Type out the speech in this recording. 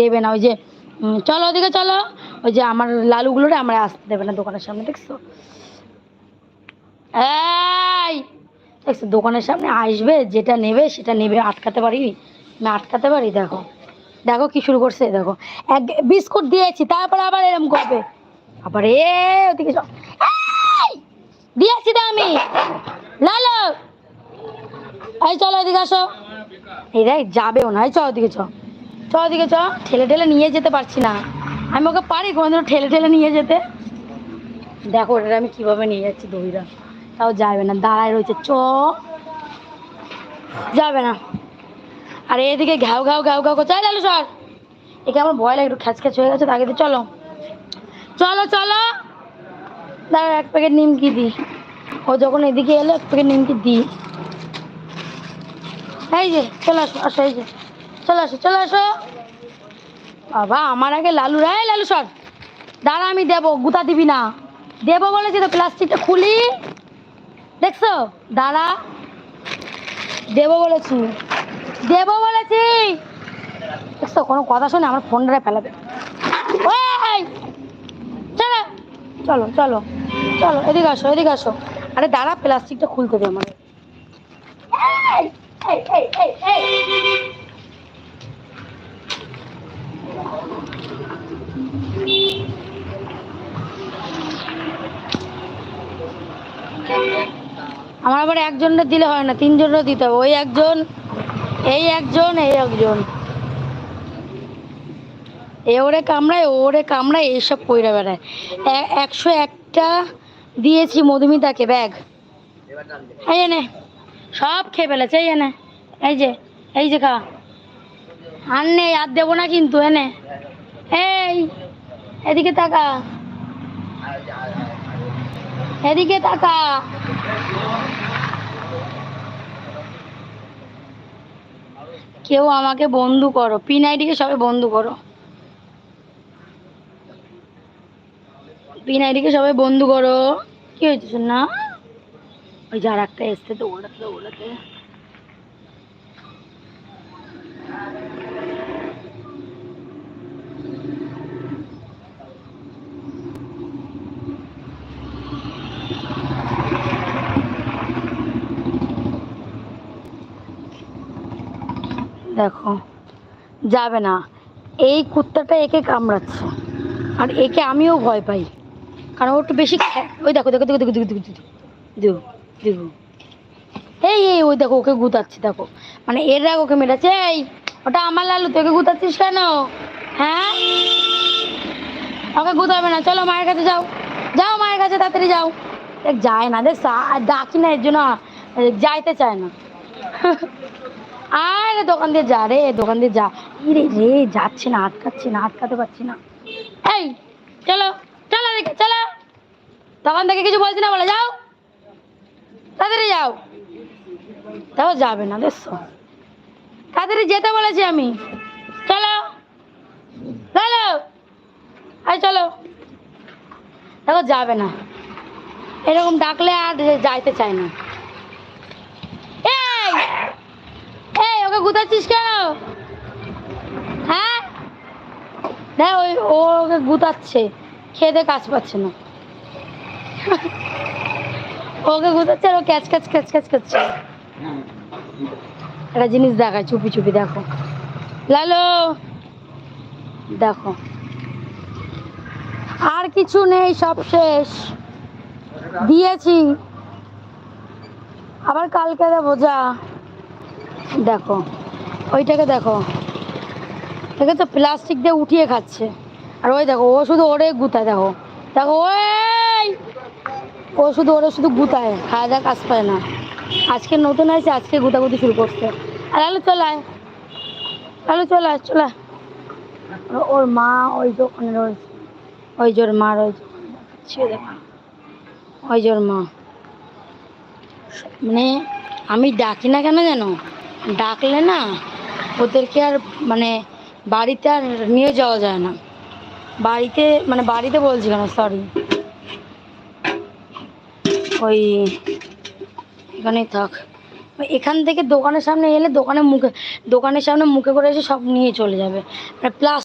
দেবে না, ওই যে চলো ওদিকে চলো, ওই যে আমার লালুগুলোরে আমরা আসতে দেবে না দোকানের সামনে, দেখছ এই, দেখছ, দোকানের সামনে আসবে, যেটা নেবে সেটা নেবে, আটকাতে পারি আমি আটকাতে পারি, দেখো দেখো কি শুরু করছে, দেখো, এক বিস্কুট দিয়েছি, তারপরে আবার এরম করবে, আবার এ, ওদিকে চল! দিয়েছি তো আমি, লালো, এই চলো এদিকে আসো, এই যাবেও না, এই চ ওদিকে চ চ ওদিকে চ, ঠেলে ঠেলে নিয়ে যেতে পারছি না। আমি ওকে পারি কোনোদিনও ঠেলে ঠেলে নিয়ে যেতে। দেখো ওটা আমি কীভাবে নিয়ে যাচ্ছি দড়িটা তাও যাবে না, দাঁড়ায় রয়েছে, চ। যাবে না। আর এদিকে ঘাউ ঘাউ ঘাউ ঘাউ করছে লালু সর। একে আমার ভয় লাগে, একটু খ্যাচ খ্যাচ হয়ে গেছে, তাকে চলো। চলো চলো। দাঁড়া এক প্যাকেট নিমকি দিই। ও যখন এদিকে এলো, এক প্যাকেট নিমকি দিই। এই যে, চলে আসো আসো, এই যে। চলে আসো চলে আসো। বাবা, আমার আগে লালু রে লালু সর। দাঁড়া, আমি দেবো, গুতা দিবি না। দেবো বলেছি তো, প্লাস্টিকটা খুলি। দেখছ? দাঁড়া। দেবো বলেছি। দেবো বলেছি। দেখছ, কোনো কথা শুনে আমার ফোনটা ফেলাবে! চলো চলো চলো চলো, এদিকে আসো এদিকে আসো। আরে দাঁড়া, প্লাস্টিকটা খুলতে দে আমার এই, এই, এই, এই, এই। আমার আবার একজনটা দিলে হয় না তিনজনও দিতে হবে। ওই একজন, এই একজন এই একজন। এ ওরে কামড়ায় ওরে কামড়ায়, এইসব কইরা বেড়ায়। একশো একটা দিয়েছি মধুমিতাকে, ব্যাগ। এই এনে, সব খেয়ে ফেলেছে, এই এনে। এই যে এই যে খা। আর নেই আর দেবো না কিন্তু, এনে। এই, এদিকে তাকা। এদিকে তাকা। কেউ আমাকে বন্ধু করো। পিন আইডিকে সবাই বন্ধু করো। পিন আইডিকে সবাই বন্ধু করো। কি হয়েছে না? ওই যার একটা এসছে তো ওড়াতে ওড়াতে দেখো, যাবে না। এই কুত্তাটা একে কামড়াচ্ছে, আর একে আমিও ভয় পাই। কারণ ও একটু বেশি ওই দেখো দেখো দেখো দেখো দেখো দেখো দেখো এই এই, ওই দেখো, ওকে গুতাচ্ছি, দেখো। মানে এর রাগ ওকে মেটাচ্ছে এই, ওটা আমার লালু তোকে গুতাচ্ছিস কেন? হ্যাঁ? ওকে গুতাবে না, চলো মায়ের কাছে যাও। যাও মায়ের কাছে, তাড়াতাড়ি যাও। দেখ, যায় না, দেখ ডাকি না, এর জন্য, যাইতে চায় না। আর দোকান দিয়ে যা রে, দোকান দিয়ে যা। রে রে, যাচ্ছে না, আটকাচ্ছে না, আটকাতে পারছি না। এই, চলো চলো দেখে চলো। দোকান থেকে কিছু বলছি না বলে, যাও। তাড়াতাড়ি যাও। তাও যাবে না, দেখছ? তাড়াতাড়ি যেতে বলেছি আমি। চলো। চলো। এই চলো। দেখো, যাবে না। এরকম ডাকলে আর যাইতে চায় না এই এই ওকে গুতাচ্ছিস কেন? হ্যাঁ? দেখ, ওই ও ওকে গুতাচ্ছে। খেতে কাজ পাচ্ছে না। ওকে গুতাচ্ছে আর ও ক্যাচ ক্যাচ ক্যাচ ক্যাচ করছে একটা জিনিস দেখায়, চুপি চুপি, দেখো। লালো, দেখো। আর কিছু নেই, সব শেষ। দিয়েছি। আবার কালকে দেবো, যা। দেখো, ওইটাকে দেখো। দেখে তো প্লাস্টিক দিয়ে উঠিয়ে খাচ্ছে। আর ওই দেখো, ও শুধু ওরে গুতায়, দেখো। দেখো, ওই! ও শুধু ওরে শুধু গুতায় খাওয়া দাওয়া কাজ পায় না। আজকে নতুন আছে আজকে গুতাগুতি শুরু করছে। আর আলু চলায় আলু চলায় চলা ওর মা ওই যে ওখানে রয়েছে। ওই জোর মা রয়েছে। দেখো ওই জোর মা। মানে আমি ডাকি না কেন জানো ডাকলে না ওদেরকে আর মানে বাড়িতে আর নিয়ে যাওয়া যায় না। বাড়িতে মানে বাড়িতে বলছি কেন? সরি ওই এখানেই থাক। এখান থেকে দোকানের সামনে এলে দোকানে মুখে দোকানের সামনে মুখে করে এসে সব নিয়ে চলে যাবে। প্লাস